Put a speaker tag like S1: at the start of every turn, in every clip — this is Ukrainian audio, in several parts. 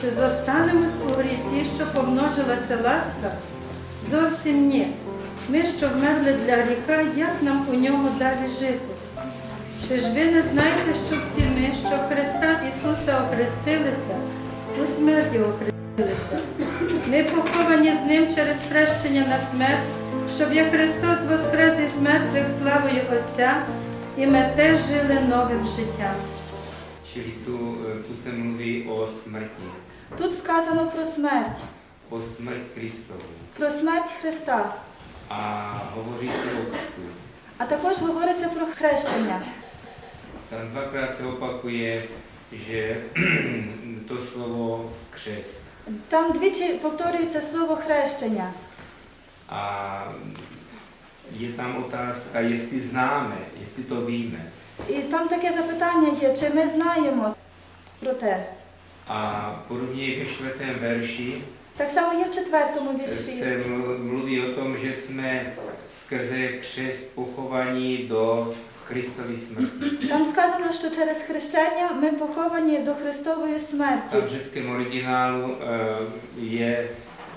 S1: чи зостанемось у грісі, що помножилася ласка? Зовсім ні. Ми, що вмерли для гріха, як нам у ньому далі жити? Чи ж ви не знаєте, що всі ми, що Христа Ісуса охрестилися, у смерті охрестилися? Ми поховані з Ним через хрещення на смерть, щоб як Христос воскрес із мертвих славою Отця, і ми теж жили новим життям.
S2: Čili tu, eh, tu se mluví o smrti,
S3: Тут сказано про смерть,
S2: o smrt Kristovu.
S3: про смерть Христа,
S2: A hovoří se o krtu.
S3: а також говориться про хрещення.
S2: Tam dvakrát se opakuje, že to slovo křest.
S3: Там двічі повторюється слово хрещення.
S2: A je tam otázka, jestli známe, jestli to víme.
S3: І там таке запитання є, чи ми знаємо про те.
S2: A podobně i ve čtvrtém verši
S3: Так само є в четвертому вірші.
S2: se mlu- mluví o tom, že jsme skrze křest pochovaní do Kristovy smrti.
S3: Там сказано, що через хрещення ми поховані до Христової смерті.
S2: A v řeckém originálu eh, je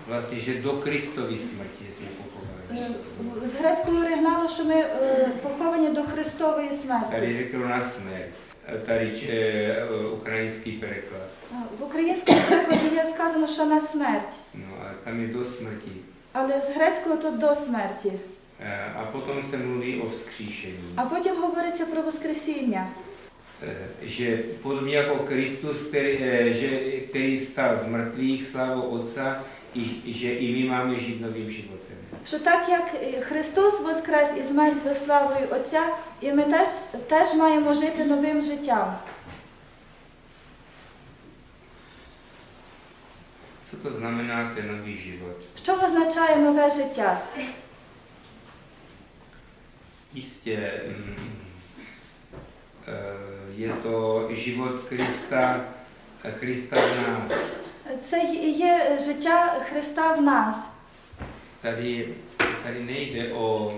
S2: vlastně, že do Kristovy smrti jsme pochováni.
S3: Е, З грецького оригіналу, що ми е, поховані до Христової смерті.
S2: Tady řekl na smrt, Eh, tady eh, ukrajinský překlad.
S3: Е, В українському перекладі є сказано, що на смерть,
S2: No a tam je do smrti.
S3: але з грецького тут до смерті.
S2: A potom se mluví o vzkříšení.
S3: А потім говориться про Воскресіння.
S2: Že podobně jako Kristus, který, že, který vstal z mrtvých slávou Otca, i, že i my žít novým životem.
S3: Що так як Христос воскрес із мертвих славою Отця, і ми теж, теж маємо жити новим життям.
S2: Co to znamená ten nový život?
S3: Що означає нове життя?
S2: Jistě mm, eh, je to život Krista, Krista v nás.
S3: Це є життя Христа в нас.
S2: Tady, tady nejde o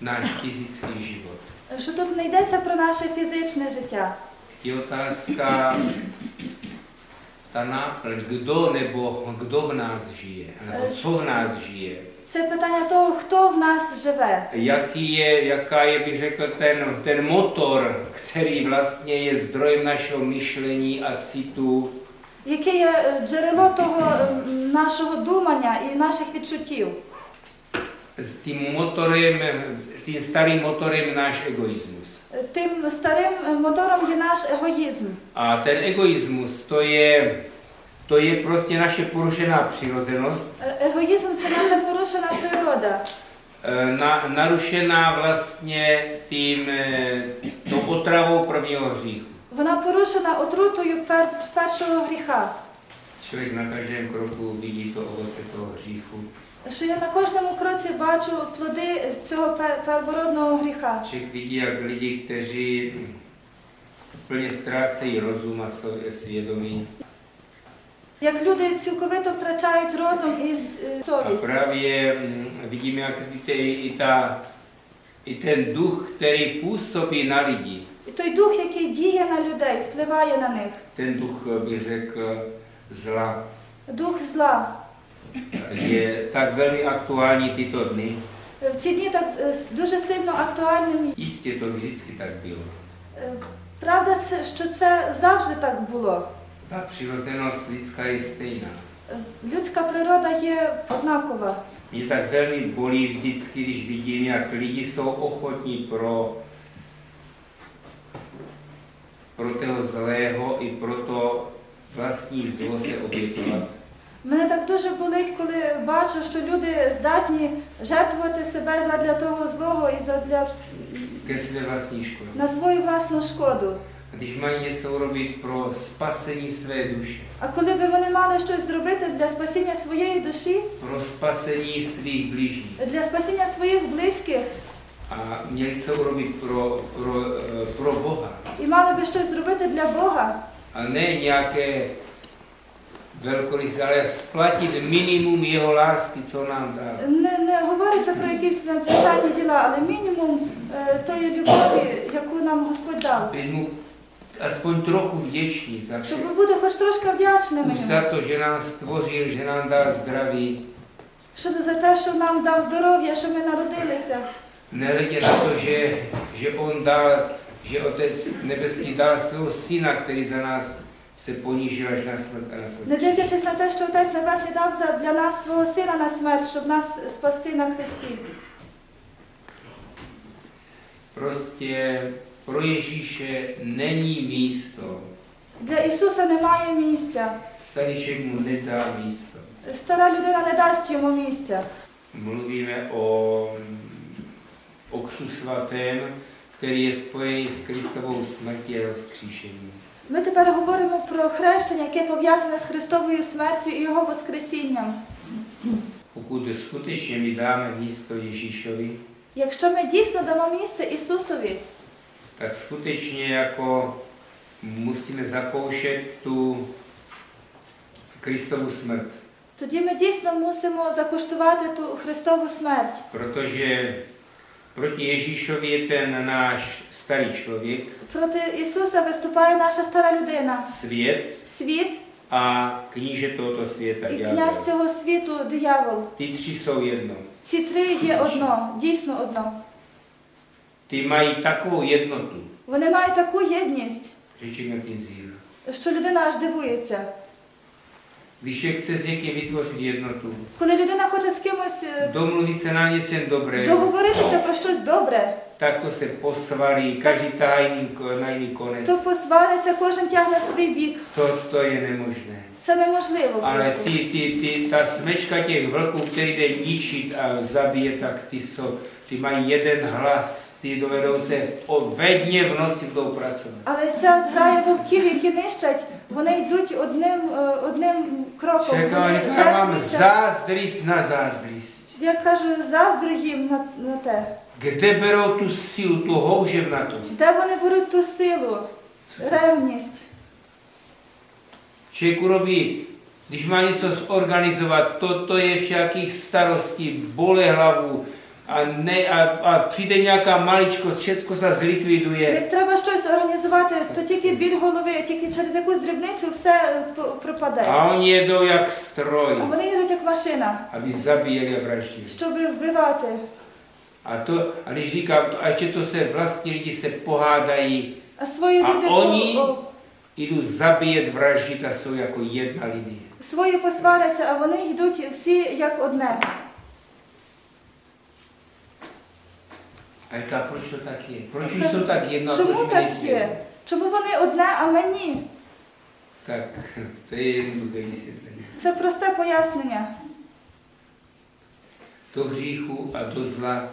S2: náš fyzický život.
S3: Що тут не йдеться про наше фізичне життя.
S2: Je otázka ta náplň, kdo nebo kdo v nás žije, nebo co v nás žije.
S3: Це питання того, хто в нас живе.
S2: Jaký je, jaká je, bych řekl, ten, ten motor, který vlastně je zdrojem našeho myšlení a citu,
S3: Яке є е, джерело того е, нашого думання і наших відчуттів.
S2: s tím motorem, tím starým motorem náš egoismus.
S3: Е, Тим старим е, мотором є наш егоїзм.
S2: A ten egoismus, to je, to je prostě naše porušená přirozenost,
S3: Е, Егоїзм це наша порушена природа,
S2: eh, na, narušená vlastně tím, eh, tou otravou prvního hříchu.
S3: Вона порушена отрутою пер- першого гріха.
S2: Člověk na každém kroku vidí to ovoce toho hříchu.
S3: Що я на кожному кроці бачу плоди цього первородного гріха.
S2: Jak lidi, kteří úplně ztrácejí rozum a so- svědomí.
S3: Як люди цілковито втрачають розум і е, совість.
S2: právě mm, vidíme, jak víte, i, i, i ten duch, který působí na lidi,
S3: І той дух, який діє на людей, впливає на них.
S2: ten duch, bych řekl, zla,
S3: Дух зла.
S2: je tak velmi aktuální tyto dny.
S3: В ці дні так е, дуже сильно актуальним.
S2: To vždycky tak bylo.
S3: Е, Правда, що це завжди так було.
S2: Přirozenost lidská je stejná.
S3: Е, Людська природа є однакова.
S2: Mě tak velmi bolí vždycky, když vidím, jak lidi jsou ochotní pro, pro toho zlého i pro to vlastní zlo se obětovat.
S3: Мене так дуже болить, коли бачу, що люди здатні жертвувати себе задля того злого і задля
S2: ke své vlastní škodě.
S3: на свою власну шкоду.
S2: Když mají něco urobit pro spasení své duše,
S3: А коли би вони мали щось зробити для спасіння своєї душі,
S2: pro spasení svých blížních.
S3: Для spasіння своїх близьких,
S2: a měli co urobit pro, pro, eh, pro Boha,
S3: і мали би щось зробити для Бога,
S2: a ne nějaké velkoryse, ale splatit minimum jeho lásky, co nám dá.
S3: не, не говориться про якісь надзвичайні діла, але мінімум е, тої любові, яку нам Господь дав.
S2: Teď mu aspoň trochu vděční za vše.
S3: щоб бути хоч трошки вдячними
S2: Už
S3: йому.
S2: za to, že nás stvořil, že nám dal zdraví,
S3: Щоб за те, що нам дав здоров'я, що ми народилися.
S2: nehledě na to, že, že on dal, že Otec nebeský dal svého syna, který za nás se ponížil až na smrt a na smrt.
S3: Не дивлячись на те, що Отець Небесний дав за- для нас свого сина на смерть, щоб нас спасти на Христі.
S2: Prostě pro Ježíše není místo.
S3: Для Ісуса немає місця.
S2: Stariček mu nedá místo.
S3: Стара людина не дасть йому місця.
S2: O křtu svatém, který je spojený s Kristovou smrtí a jeho vzkříšením.
S3: Ми тепер говоримо про хрещення, яке пов'язане з Христовою смертю і Його Воскресінням.
S2: Pokud skutečně my dáme místo Ježíšovi,
S3: Якщо ми дійсно дамо місце Ісусові,
S2: tak skutečně jako musíme zakoušet tu Kristovu smrt.
S3: тоді ми дійсно мусимо закуштувати ту Христову смерть.
S2: Protože proti Ježíšovi je ten náš starý člověk,
S3: Проти Ісуса виступає наша стара людина,
S2: svět
S3: світ
S2: a kníže tohoto světa,
S3: і
S2: ďábel.
S3: князь цього світу, диявол.
S2: Ty tři jsou jedno.
S3: Ці три є одно, дійсно одно.
S2: Ty mají takovou jednotu,
S3: Вони мають таку єдність, що людина аж дивується.
S2: Člověk chce s někým vytvořit jednotu,
S3: Коли людина хоче з кимось е,
S2: se na něčem dobrém,
S3: договоритися про щось добре,
S2: tak to se posvarí, každý tahá jiný, ko- na jiný konec.
S3: то посвариться, кожен тягне в свій бік.
S2: To, to je nemožné.
S3: Це неможливо.
S2: Ale
S3: просто.
S2: ty, ty, ty, ta smečka těch vlků, který jde ničit a zabije, tak ty, jsou, ty mají jeden hlas, ty dovedou se o, ve dně v noci budou pracovat.
S3: Але ця зграя вовків, які нищать, вони йдуть одним, е, одним кроком.
S2: Člověka
S3: Вони
S2: říká, já mám
S3: жертвуються.
S2: zázdrist на zázdrist.
S3: Я кажу, заздрю їм на, на те.
S2: Kde berou tu sílu, tu houževnatost?
S3: Де вони беруть ту силу, ревність.
S2: Člověk urobí, když má něco zorganizovat, toto je všakých starostí, bole hlavu a, ne, a, a přijde nějaká maličkost, všechno se zlikviduje.
S3: Як треба щось організувати, то тільки біль голови, тільки через якусь дрібницю все е, п- пропаде.
S2: A oni jedou jak
S3: А
S2: stroj,
S3: вони їдуть як машина,
S2: aby zabíjeli a vraždili.
S3: щоб вбивати.
S2: A, to, a když říkám to, a ještě to se vlastní lidi se pohádají,
S3: А свої
S2: А
S3: люди
S2: oni-
S3: о- о,
S2: jdou zabíjet, vraždit a jsou jako jedna linie.
S3: свої посваряться, а вони йдуть всі як одне.
S2: A říká, proč to tak je? Proč oni jsou tak jedno a
S3: Чому
S2: proč my
S3: так
S2: nejsme
S3: є?
S2: jedno?
S3: Чому вони одне, а ми ні?
S2: Tak to je jednoduché vysvětlení.
S3: Це просте пояснення.
S2: Do hříchu a do zla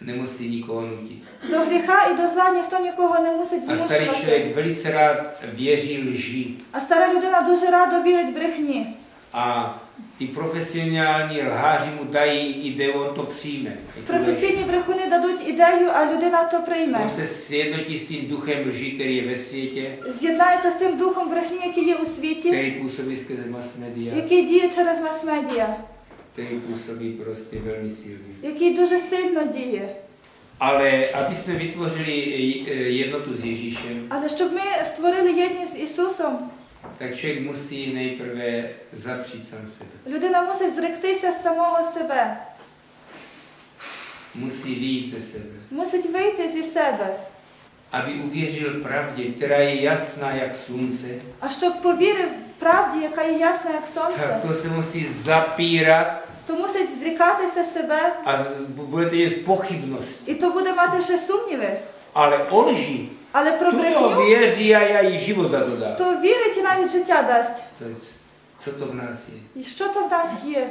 S2: nemusí nikoho nutit.
S3: До гріха і до зла ніхто нікого не мусить
S2: A starý
S3: змушувати.
S2: člověk velice rád věří lži.
S3: А стара людина дуже радо вірить брехні.
S2: A ty profesionální lháři mu dají ideu, on to přijme. I tu lež.
S3: Професійні брехуни дадуть ідею, а людина то прийме.
S2: On se sjednotí s tím duchem lži, který je ve světě,
S3: З'єднається з тим духом брехні, який є у світі,
S2: který působí skrze mass media,
S3: який діє через мас-медіа,
S2: který působí prostě velmi silně.
S3: який дуже сильно діє.
S2: Ale aby jsme vytvořili eh, jednotu s Ježíšem,
S3: Але щоб ми створили єдність з Ісусом,
S2: tak člověk musí nejprve zapřít sám sebe.
S3: людина мусить зректися з самого себе,
S2: Musí vyjít ze sebe.
S3: мусить вийти зі себе.
S2: Aby uvěřil pravdě, která je jasná jak slunce,
S3: А щоб повірив правді, яка є ясна, як
S2: tak
S3: сонце,
S2: to se musí zapírat
S3: то мусить зрікатися себе,
S2: a budete mít pochybnost.
S3: і то буде мати ще сумніви.
S2: Ale o lži,
S3: Але про
S2: to
S3: брехню,
S2: věří a já jí život za to dám.
S3: то вірить і навіть життя дасть.
S2: To je, co to v nás je?
S3: І що то в нас є?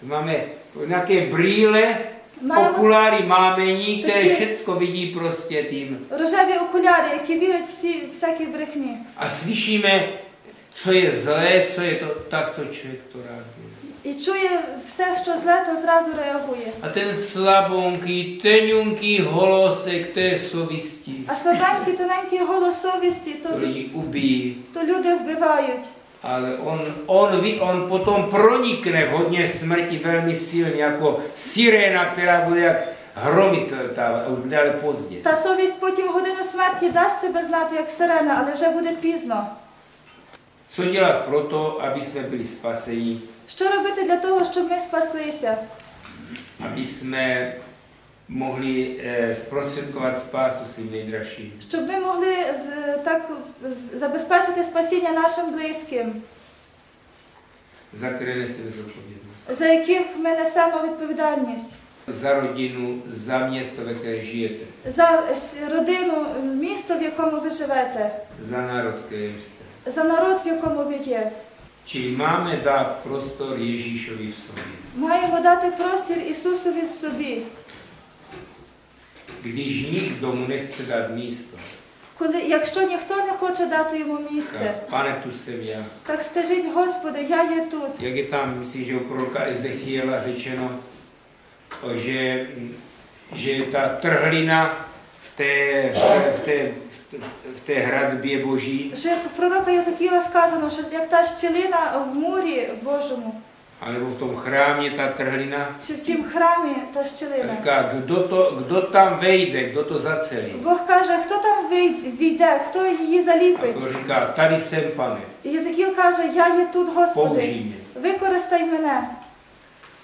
S2: To máme nějaké brýle,
S3: Маємо
S2: okuláry mámení, které
S3: Taky-
S2: všecko vidí prostě tím.
S3: рожеві окуляри, які вірять всі всякі брехні.
S2: A slyšíme, co je zlé, co je to, tak to člověk to rád bude.
S3: І чує все, що зле, то зразу реагує.
S2: A ten slabonký, teňunký holosek té sovisti,
S3: А слабенький, тоненький голос совісті,
S2: to
S3: то,
S2: lidi ubíjí.
S3: то люди вбивають.
S2: Ale on, on, ví, on potom pronikne v hodně smrti velmi silně, jako siréna, která bude jak, hromit ta, a už bude ale pozdě.
S3: Та совість потім годину смерті дасть себе знати, як сирена, але вже буде пізно.
S2: Co dělat pro to, aby jsme byli spaseni,
S3: Що робити для того, щоб ми спаслися?
S2: aby jsme mohli eh, zprostředkovat spásu svým nejdražším?
S3: Щоб ми могли з- так з- забезпечити спасіння нашим близьким,
S2: za které neseme zodpovědnost.
S3: за яких ми несемо відповідальність,
S2: Za rodinu, za město, ve které žijete,
S3: за с- родину, місто, в якому ви живете,
S2: za národ, kterým jste.
S3: за народ, в якому ви є.
S2: Čili máme dát prostor Ježíšovi v sobě.
S3: Маємо дати простір Ісусові в собі.
S2: Když nikdo mu nechce dát místo,
S3: Коли, якщо ніхто не хоче дати йому місце,
S2: říká, pane, tu jsem já.
S3: так скажіть, Господи, я є тут.
S2: Jak je tam, myslím, že u proroka Ezechiela řečeno, o, že, že ta trhlina té, v té, v té, v té hradbě boží,
S3: Вже в пророка Єзекіла сказано, що як та щелина в мурі Божому,
S2: anebo v tom chrámě ta trhlina,
S3: чи в тім храмі та щелина.
S2: říká, kdo, to, kdo tam vejde, kdo to zacelí.
S3: Бог каже, хто там війде, хто її
S2: A
S3: заліпить.
S2: to říká, tady jsem, pane,
S3: І Єзекіл каже, я є тут, Господи,
S2: použij mě.
S3: використай мене.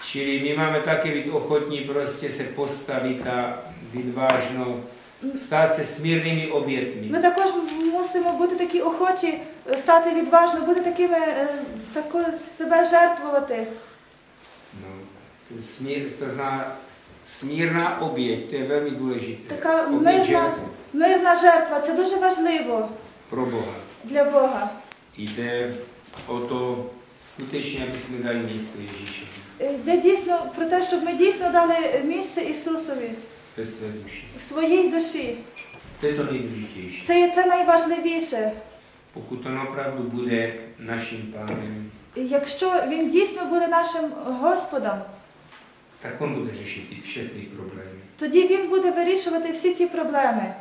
S2: Čili my máme také být ochotní prostě se postavit a být vážnou, se smírnými obětmi.
S3: Ми також мусимо бути такі охочі, стати відважно, бути такими, е, тако себе жертвувати.
S2: Smír, to znamená smírná oběť, to je velmi důležité.
S3: Така мирна, мирна жертва, це дуже важливо
S2: pro Boha.
S3: для Бога.
S2: Jde o to skutečně, aby jsme dali místo Ježíšovi
S3: Е, Йде дійсно про те, щоб ми дійсно дали місце Ісусові
S2: ve své душі.
S3: в своїй душі.
S2: Ти то to.
S3: Це є те найважливіше.
S2: On opravdu bude naším pánem,
S3: Якщо Він дійсно буде нашим Господом,
S2: так він буде рішити всі ці проблеми.
S3: тоді Він буде вирішувати всі ці проблеми.